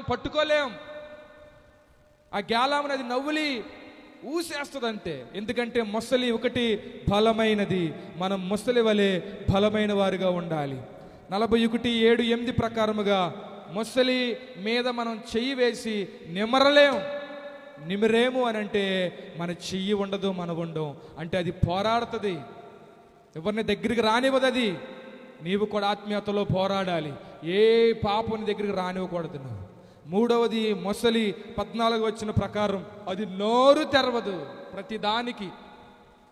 మనం పట్టుకోలేం. ఆ గ్యాలాముని అది నవ్వులి ఊసేస్తుంది అంతే ఎందుకంటే మొసలి ఒకటి బలమైనది. మనం మొసలి వలె బలమైన వారుగా ఉండాలి. నలభై ఒకటి ఏడు ఎనిమిది ప్రకారముగా మొసలి మీద మనం చెయ్యి వేసి నిమరలేం. నిమిరేము అని అంటే మన చెయ్యి ఉండదు మన ఉండం. అంటే అది పోరాడుతుంది. ఎవరిని దగ్గరికి రానివ్వదు అది. నీవు కూడా ఆత్మీయతలో పోరాడాలి. ఏ పాపని దగ్గరికి రానివ్వకూడదు నువ్వు. మూడవది మొసలి పద్నాలుగు వచ్చిన ప్రకారం అది నోరు తెరవదు. ప్రతిదానికి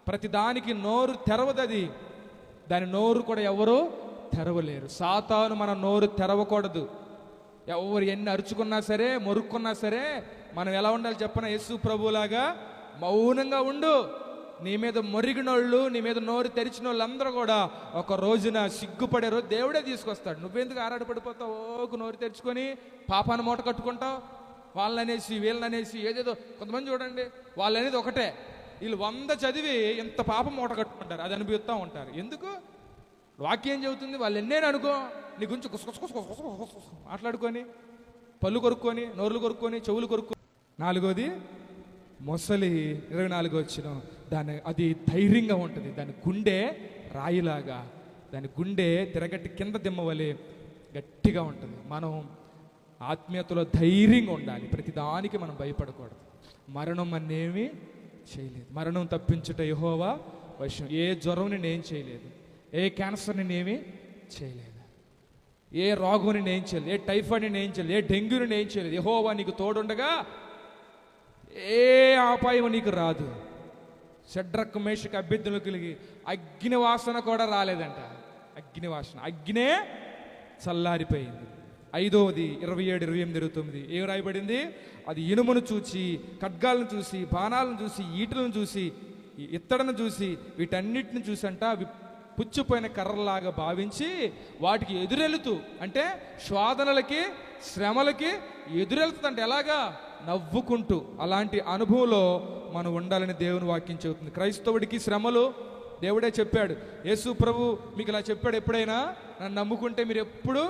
ప్రతిదానికి నోరు తెరవదు అది దాని నోరు కూడా ఎవరు తెరవలేరు. సాతాను మన నోరు తెరవకూడదు. ఎవరు ఎన్ని అరుచుకున్నా సరే మొరుక్కున్నా సరే మనం ఎలా ఉండాలి చెప్పన? యేసు ప్రభులాగా మౌనంగా ఉండు. నీ మీద మొరిగినోళ్ళు నీ మీద నోరు తెరిచిన వాళ్ళందరూ కూడా ఒక రోజున సిగ్గుపడే రోజు దేవుడే తీసుకొస్తాడు. నువ్వెందుకు ఆరాటపడిపోతావు ఓకు నోరు తెరుచుకొని పాపాన్ని మూట కట్టుకుంటావు? వాళ్ళనేసి వీళ్ళనేసి ఏదేదో కొంతమంది చూడండి వాళ్ళనేది ఒకటే. వీళ్ళు వంద చదివి ఇంత పాపం మూట కట్టుకుంటారు. అది అనుభవిస్తూ ఉంటారు. ఎందుకు? వాక్యం చెబుతుంది? వాళ్ళు ఎన్నేను అనుకో నీ గురించి మాట్లాడుకొని పళ్ళు కొరుక్కొని నోర్లు కొరుక్కొని చెవులు కొరుక్కొని. నాలుగోది మొసలి. ఇరవై నాలుగు వచ్చిన దాని అది ధైర్యంగా ఉంటుంది. దాని గుండె రాయిలాగా దాని గుండె తిరగట్టి కింద దిమ్మవలే గట్టిగా ఉంటుంది. మనం ఆత్మీయతలో ధైర్యంగా ఉండాలి. ప్రతిదానికి మనం భయపడకూడదు. మరణం అన్నేమి చేయలేదు. మరణం తప్పించుట యహోవా వశం. ఏ జ్వరం నేనేం చేయలేదు. ఏ క్యాన్సర్ నేనేమి చేయలేదు. ఏ రోగం నేను చేయలేదు. ఏ టైఫాయిడ్ నేను చేయలేదు. ఏ డెంగ్యూ నేను చేయలేదు. యహోవా నీకు తోడుండగా ఏ అపాయం నీకు రాదు. షడ్రక్ మేషకు అభ్యర్థులు కలిగి అగ్ని వాసన కూడా రాలేదంట. అగ్ని వాసన అగ్నే చల్లారిపోయింది. ఐదవది ఇరవై ఏడు ఇరవై ఎనిమిది ఇరవై తొమ్మిది ఏం రాయబడింది? అది ఇనుమును చూసి ఖడ్గాలను చూసి బాణాలను చూసి ఈటలను చూసి ఇత్తడను చూసి వీటన్నిటిని చూసంట అవి పుచ్చిపోయిన కర్రలాగా భావించి వాటికి ఎదురెళుతూ అంటే శోధనలకి శ్రమలకి ఎదురెళ్తుందంట. ఎలాగా? నవ్వుకుంటూ. అలాంటి అనుభవంలో మనం ఉండాలని దేవుని వాక్యం చెబుతుంది. క్రైస్తవుడికి శ్రమలు దేవుడే చెప్పాడు యేసు ప్రభు మీకు ఇలా చెప్పాడు ఎప్పుడైనా? నన్ను నమ్ముకుంటే మీరు ఎప్పుడు?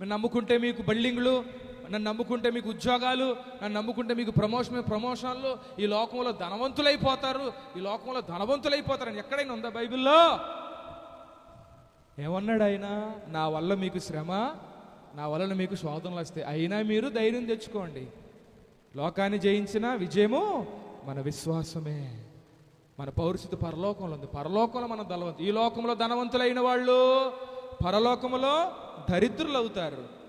మీరు నమ్ముకుంటే మీకు బిల్డింగ్లు నన్ను నమ్ముకుంటే మీకు ఉద్యోగాలు నన్ను నమ్ముకుంటే మీకు ప్రమోషన్ ప్రమోషన్లు. ఈ లోకంలో ధనవంతులైపోతారు ఈ లోకంలో ధనవంతులైపోతారని ఎక్కడైనా ఉందా బైబిల్లో? ఏమన్నాడు ఆయన నా వల్ల మీకు శ్రమ నా వలన మీకు శోధనలు వస్తాయి. అయినా మీరు ధైర్యం తెచ్చుకోండి. లోకాన్ని జయించిన విజయము మన విశ్వాసమే. మన పౌరుషిత పరలోకంలో ఉంది. పరలోకంలో మనం ధనవంతు ఈ లోకంలో ధనవంతులైన వాళ్ళు పరలోకములో దరిద్రులు అవుతారు